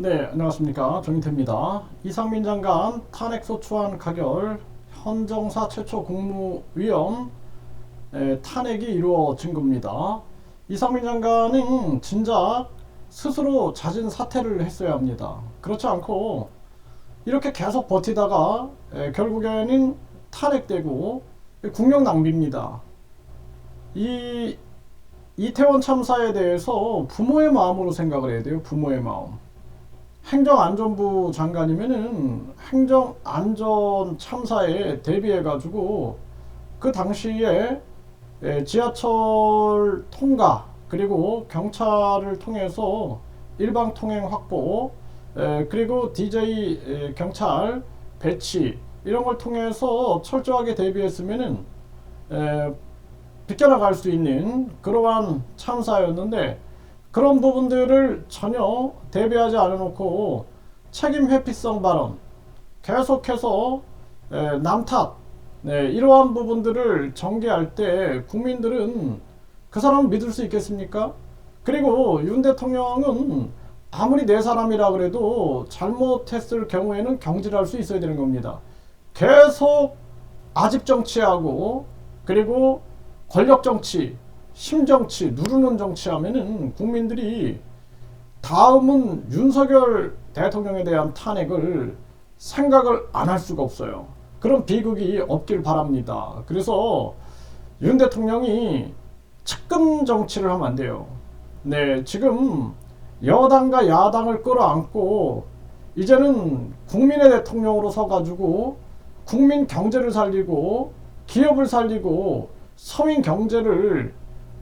네, 안녕하십니까. 정인태입니다. 이상민 장관 탄핵 소추안 가결 현정사 최초 국무위원 에, 탄핵이 이루어진 겁니다. 이상민 장관은 진작 스스로 자진 사퇴를 했어야 합니다. 그렇지 않고 이렇게 계속 버티다가 에, 결국에는 탄핵되고 국력 낭비입니다. 이 이태원 참사에 대해서 부모의 마음으로 생각을 해야 돼요. 부모의 마음. 행정안전부 장관이면은 행정안전 참사에 대비해 가지고 그 당시에 에, 지하철 통과 그리고 경찰을 통해서 일방 통행 확보 에, 그리고 DJ 에, 경찰 배치 이런 걸 통해서 철저하게 대비했으면은 에, 비껴나갈 수 있는 그러한 참사였는데 그런 부분들을 전혀 대비하지 않아놓고 책임 회피성 발언 계속해서 에, 남탓 네, 이러한 부분들을 전개할 때 국민들은 그 사람을 믿을 수 있겠습니까? 그리고 윤 대통령은 아무리 내 사람이라 그래도 잘못했을 경우에는 경질할 수 있어야 되는 겁니다. 계속 아집 정치하고 그리고 권력 정치, 심정치, 누르는 정치하면은 국민들이 다음은 윤석열 대통령에 대한 탄핵을 생각을 안 할 수가 없어요. 그런 비극이 없길 바랍니다. 그래서 윤 대통령이 측근 정치를 하면 안 돼요. 네, 지금 여당과 야당을 끌어안고 이제는 국민의 대통령으로 서가지고 국민 경제를 살리고 기업을 살리고 서민 경제를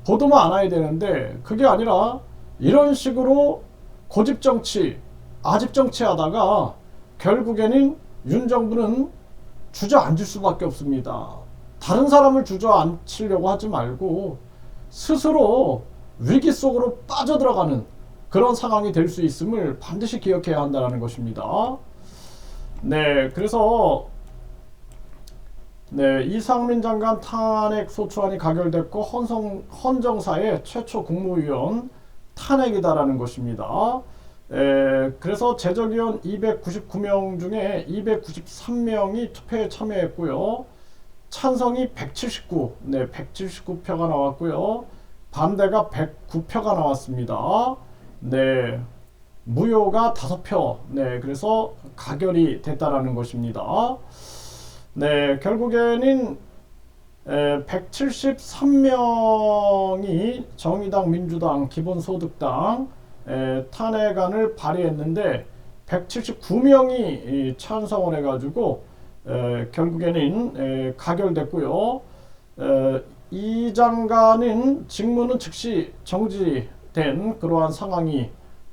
보도만 않아야 되는데 그게 아니라 이런 식으로 고집 정치, 아집 정치 하다가 결국에는 윤 정부는 주저앉을 수밖에 없습니다. 다른 사람을 주저앉히려고 하지 말고 스스로 위기 속으로 빠져들어가는 그런 상황이 될 수 있음을 반드시 기억해야 한다는 것입니다. 네, 그래서 네, 이상민 장관 탄핵 소추안이 가결됐고 헌성, 헌정사의 최초 국무위원 탄핵이다라는 것입니다. 에, 그래서 제적위원 299명 중에 293명이 투표에 참여했고요. 찬성이 179, 네, 179표가 나왔고요. 반대가 109표가 나왔습니다. 네, 무효가 5표, 네, 그래서 가결이 됐다라는 것입니다. 네, 결국에는 173명이 정의당, 민주당, 기본소득당 에, 탄핵안을 발의했는데 179명이 찬성을 해가지고 에, 결국에는 에, 가결됐고요. 에, 이 장관은 직무는 즉시 정지된 그러한 상황이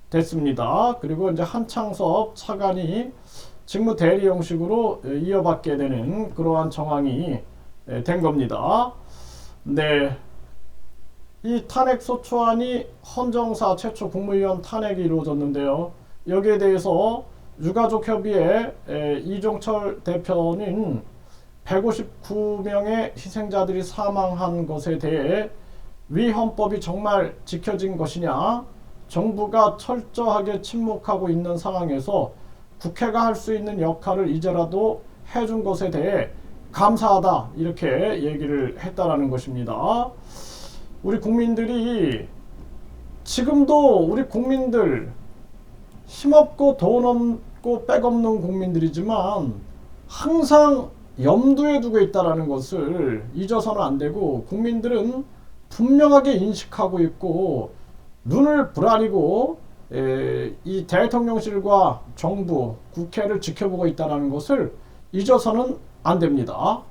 됐습니다. 그리고 이제 한창섭 차관이 직무 대리 형식으로 이어받게 되는 그러한 정황이 된 겁니다. 네. 이 탄핵 소추안이 헌정사 최초 국무위원 탄핵이 이루어졌는데요. 여기에 대해서 유가족 협의회 이종철 대표는 159명의 희생자들이 사망한 것에 대해 위 헌법이 정말 지켜진 것이냐? 정부가 철저하게 침묵하고 있는 상황에서 국회가 할 수 있는 역할을 이제라도 해준 것에 대해 감사하다 이렇게 얘기를 했다라는 것입니다. 우리 국민들이 지금도 우리 국민들 힘없고 돈 없고 백 없는 국민들이지만 항상 염두에 두고 있다라는 것을 잊어서는 안 되고 국민들은 분명하게 인식하고 있고 눈을 부라리고 에, 이 대통령실과 정부, 국회를 지켜보고 있다는 것을 잊어서는 안 됩니다.